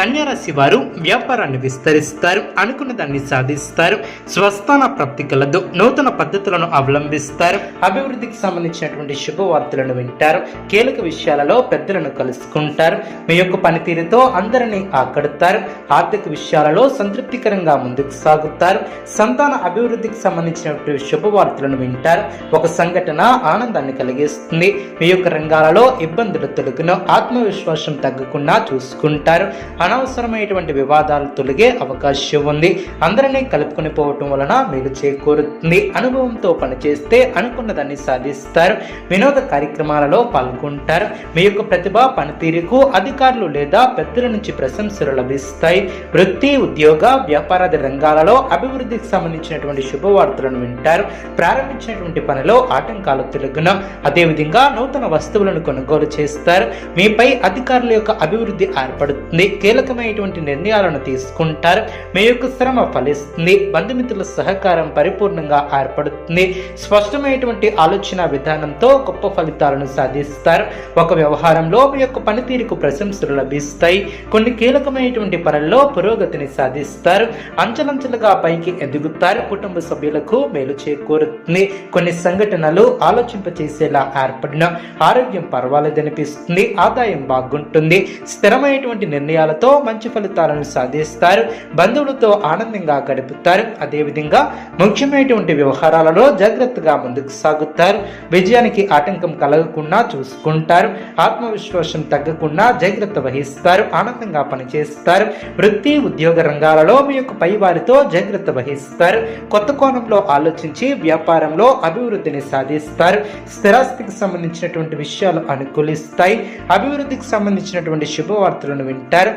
కన్యారాశి వారు వ్యాపారాన్ని విస్తరిస్తారు అనుకున్న దాన్ని సాధిస్తారు స్వస్థాన ప్రాప్తి కలదు నూతన పద్ధతులను అవలంబిస్తారు. అభివృద్ధికి సంబంధించినటువంటి శుభవార్తలను వింటారు కీలక విషయాలలో పెద్దలను కలుసుకుంటారు మీ యొక్క పనితీరుతో అందరినీ ఆకడతారు ఆర్థిక విషయాలలో సంతృప్తికరంగా ముందుకు సాగుతారు సంతాన అభివృద్ధికి సంబంధించినటువంటి శుభవార్తలను వింటారు. ఒక సంఘటన ఆనందాన్ని కలిగిస్తుంది మీ యొక్క రంగాలలో ఇబ్బందులు తొలగిన ఆత్మవిశ్వాసం తగ్గకుండా చూసుకుంటారు. అనవసరమైనటువంటి వివాదాలు తొలగే అవకాశం ఉంది. అందరినీ కలుపుకొని పోవటం వలన మీకు చేకూరుతుంది. అనుభవంతో పనిచేస్తే అనుకున్న దాన్ని సాధిస్తారు. వినోద కార్యక్రమాలలో పాల్గొంటారు. మీ యొక్క ప్రతిభ పనితీరుకు అధికారులు లేదా పెద్దల నుంచి ప్రశంసలు లభిస్తాయి. వృత్తి ఉద్యోగ వ్యాపారాది రంగాలలో అభివృద్ధికి సంబంధించినటువంటి శుభవార్తలను వింటారు. ప్రారంభించినటువంటి పనిలో ఆటంకాలు తొలగున. అదేవిధంగా నూతన వస్తువులను కొనుగోలు చేస్తారు. మీపై అధికారుల యొక్క అభివృద్ధి ఏర్పడుతుంది. కీలకమైనటువంటి నిర్ణయాలను తీసుకుంటారు. మీ యొక్క శ్రమ ఫలిస్తుంది. బంధుమిత్రుల సహకారం పరిపూర్ణంగా ఏర్పడుతుంది. స్పష్టమైనటువంటి ఆలోచన విధానంతో గొప్ప ఫలితాలను సాధిస్తారు. ఒక వ్యవహారంలో మీ యొక్క పనితీరుకు ప్రశంసలు లభిస్తాయి. కొన్ని కీలకమైనటువంటి పనుల్లో పురోగతిని సాధిస్తారు. అంచలంచలుగా పైకి ఎదుగుతారు. కుటుంబ సభ్యులకు మేలు చేకూరుతుంది. కొన్ని సంఘటనలు ఆలోచింపచేసేలా ఏర్పడిన ఆరోగ్యం పర్వాలేదనిపిస్తుంది. ఆదాయం బాగుంటుంది. స్థిరమైనటువంటి నిర్ణయాలతో మంచి ఫలితాలను సాధిస్తారు. బంధువులతో ఆనందంగా గడుపుతారు. అదేవిధంగా ముఖ్యమైనటువంటి వ్యవహారాలలో జాగ్రత్తగా ముందుకు సాగుతారు. విజయానికి ఆటంకం కలగకుండా చూసుకుంటారు. ఆత్మవిశ్వాసం తగ్గకుండా జాగ్రత్త వహిస్తారు. ఆనందంగా పనిచేస్తారు. వృత్తి ఉద్యోగ రంగాలలో మీ యొక్క పై వారితో జాగ్రత్త వహిస్తారు. కొత్త కోణంలో ఆలోచించి వ్యాపారంలో అభివృద్ధిని సాధిస్తారు. స్థిరాస్తికి సంబంధించినటువంటి విషయాలు అనుకూలిస్తాయి. అభివృద్ధికి సంబంధించినటువంటి శుభవార్తలను వింటారు.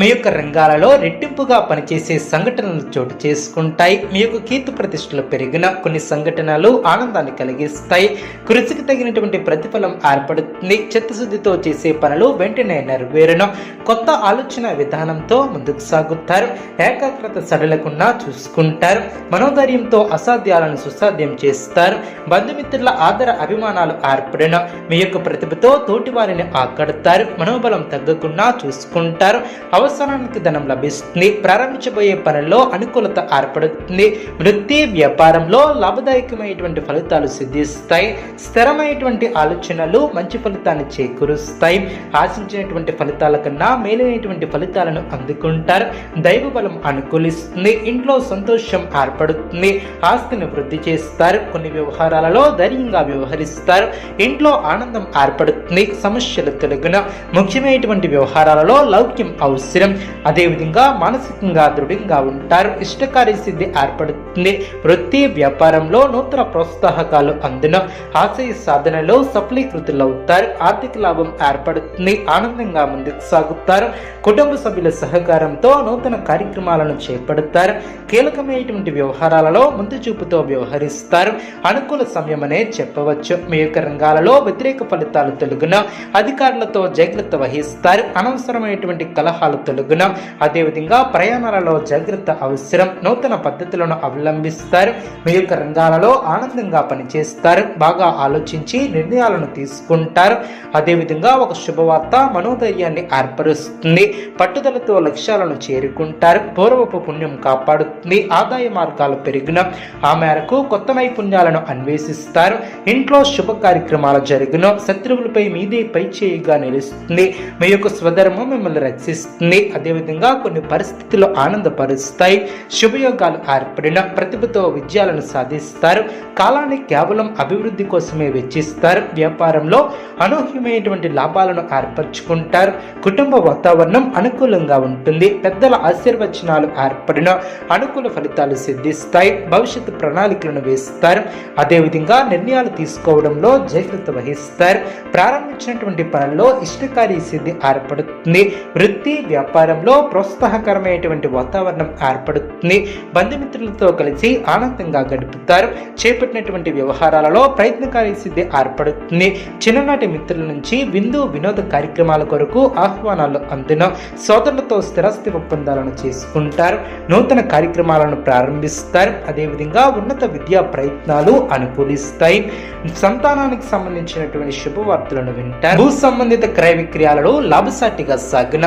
మీ- యొక్క రంగాలలో రెట్టింపుగా పనిచేసే సంఘటనలు చోటు చేసుకుంటాయి. మీ యొక్క కీర్తి ప్రతిష్టలు పెరిగిన కొన్ని సంఘటనలు ఆనందాన్ని కలిగిస్తాయి. కృషికి తగినటువంటి ప్రతిఫలం ఏర్పడుతుంది. చిత్తశుద్ధితో చేసే పనులు వెంటనే నెరవేరును. కొత్త ఆలోచన విధానంతో ముందుకు సాగుతారు. ఏకాగ్రత సడలకుండా చూసుకుంటారు. మనోధైర్యంతో అసాధ్యాలను సుసాధ్యం చేస్తారు. బంధుమిత్రుల ఆదర అభిమానాలు ఏర్పడిన. మీ యొక్క ప్రతిభతో తోటి వారిని ఆకడతారు. మనోబలం తగ్గకుండా చూసుకుంటారు. అవసరానికి ధనం లభిస్తుంది. ప్రారంభించబోయే పనుల్లో అనుకూలత ఏర్పడుతుంది. వృత్తి వ్యాపారంలో లాభదాయకమైనటువంటి ఫలితాలు సిద్ధిస్తాయి. స్థిరమైనటువంటి ఆలోచనలు మంచి ఫలితాన్ని చేకూరుస్తాయి. ఆశించినటువంటి ఫలితాల కన్నా మేలైనటువంటి ఫలితాలను అందుకుంటారు. దైవ బలం అనుకూలిస్తుంది. ఇంట్లో సంతోషం ఏర్పడుతుంది. ఆస్తిని వృద్ధి చేస్తారు. కొన్ని వ్యవహారాలలో ధైర్యంగా వ్యవహరిస్తారు. ఇంట్లో ఆనందం ఏర్పడుతుంది. సమస్యలు తొలగిన ముఖ్యమైనటువంటి వ్యవహారాలలో లౌక్యం అవసరం అదేవిధంగా మానసికంగా దృఢంగా ఉంటారు. ఇష్టకార్య సిద్ధి ఏర్పడుతుంది. వృత్తి వ్యాపారంలో నూతన ప్రోత్సాహకాలు అందున ఆశయ సాధనలో సఫలీకృతులవుతారు ఆర్థిక లాభం ఏర్పడుతుంది. ఆనందంగా ముందుకు సాగుతారు. కుటుంబ సభ్యుల సహకారంతో నూతన కార్యక్రమాలను చేపడతారు. కీలకమైనటువంటి వ్యవహారాలలో ముందు చూపుతో వ్యవహరిస్తారు. అనుకూల సమయమనే చెప్పవచ్చు. మీ యొక్క రంగాలలో వ్యతిరేక ఫలితాలు తొలగున అధికారులతో జాగ్రత్త వహిస్తారు. అనవసరమైనటువంటి కలహాలు తొలగున. అదేవిధంగా ప్రయాణాలలో జాగ్రత్త అవసరం. నూతన పద్ధతులను అవలంబిస్తారు. మీ యొక్క రంగాలలో ఆనందంగా పనిచేస్తారు. బాగా ఆలోచించి నిర్ణయాలను తీసుకుంటారు. అదేవిధంగా ఒక శుభవార్త మనోధైర్యాన్ని ఏర్పరుస్తుంది. పట్టుదలతో లక్ష్యాలను చేరుకుంటారు. పూర్వపు పుణ్యం కాపాడుతుంది. ఆదాయ మార్గాలు పెరిగిన ఆ మేరకు కొత్త నైపుణ్యాలను అన్వేషిస్తారు. ఇంట్లో శుభ కార్యక్రమాలు జరిగిన. శత్రువులపై మీదే పై చేయిగా నిలుస్తుంది. మీ యొక్క స్వధర్మం మిమ్మల్ని రక్షిస్తుంది. ఏర్పడుతుంది అదేవిధంగా కొన్ని పరిస్థితులు ఆనందపరుస్తాయి. శుభయోగాలు ఏర్పడిన ప్రతిభతో విజయాలను సాధిస్తారు. కాలాన్ని కేవలం అభివృద్ధి కోసమే వెచ్చిస్తారు. వ్యాపారంలో అనూహ్యమైనటువంటి లాభాలను ఏర్పరచుకుంటారు. కుటుంబ వాతావరణం అనుకూలంగా ఉంటుంది. పెద్దల ఆశీర్వచనాలు ఏర్పడిన అనుకూల ఫలితాలు సిద్ధిస్తాయి. భవిష్యత్తు ప్రణాళికలను వేస్తారు. అదేవిధంగా నిర్ణయాలు తీసుకోవడంలో జాగ్రత్త వహిస్తారు. ప్రారంభించినటువంటి పనుల్లో ఇష్టకారి సిద్ధి ఏర్పడుతుంది. వృత్తి వ్యాపారంలో ప్రోత్సాహకరమైనటువంటి వాతావరణం ఏర్పడుతుంది. బంధుమిత్రులతో కలిసి ఆనందంగా గడుపుతారు. చేపట్టినటువంటి వ్యవహారాలలో ప్రయత్నకారి సిద్ధి ఏర్పడుతుంది. చిన్ననాటి మిత్రుల నుంచి విందు వినోద కార్యక్రమాల కొరకు ఆహ్వానాలు అందిన. సోదరులతో స్థిరాస్తి ఒప్పందాలను చేసుకుంటారు. నూతన కార్యక్రమాలను ప్రారంభిస్తారు. అదేవిధంగా ఉన్నత విద్యా ప్రయత్నాలు అనుకూలిస్తాయి. సంతానానికి సంబంధించినటువంటి శుభవార్తలను వింటారు. భూ సంబంధిత క్రయ విక్రయాలలో లాభసాటిగా సాగున.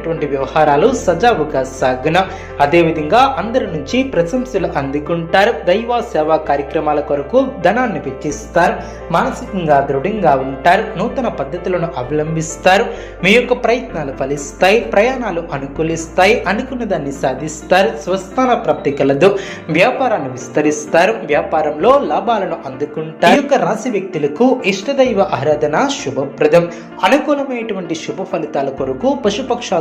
చేపట్టినటువంటి వ్యవహారాలు సజావుగా సాగున. అదేవిధంగా అందరి నుంచి ప్రశంసలు అందుకుంటారు. దైవ సేవా కార్యక్రమాల కొరకు ధనాన్ని వెచ్చిస్తారు. మానసికంగా దృఢంగా ఉంటారు. నూతన పద్ధతులను అవలంబిస్తారు. మీ యొక్క ప్రయత్నాలు ఫలిస్తాయి. ప్రయాణాలు అనుకూలిస్తాయి. అనుకున్న దాన్ని సాధిస్తారు. స్వస్థాన ప్రాప్తి కలదు. వ్యాపారాన్ని విస్తరిస్తారు. వ్యాపారంలో లాభాలను అందుకుంటారు. ఈ యొక్క రాశి వ్యక్తులకు ఇష్టదైవ ఆరాధన శుభప్రదం. అనుకూలమైనటువంటి శుభ ఫలితాల కొరకు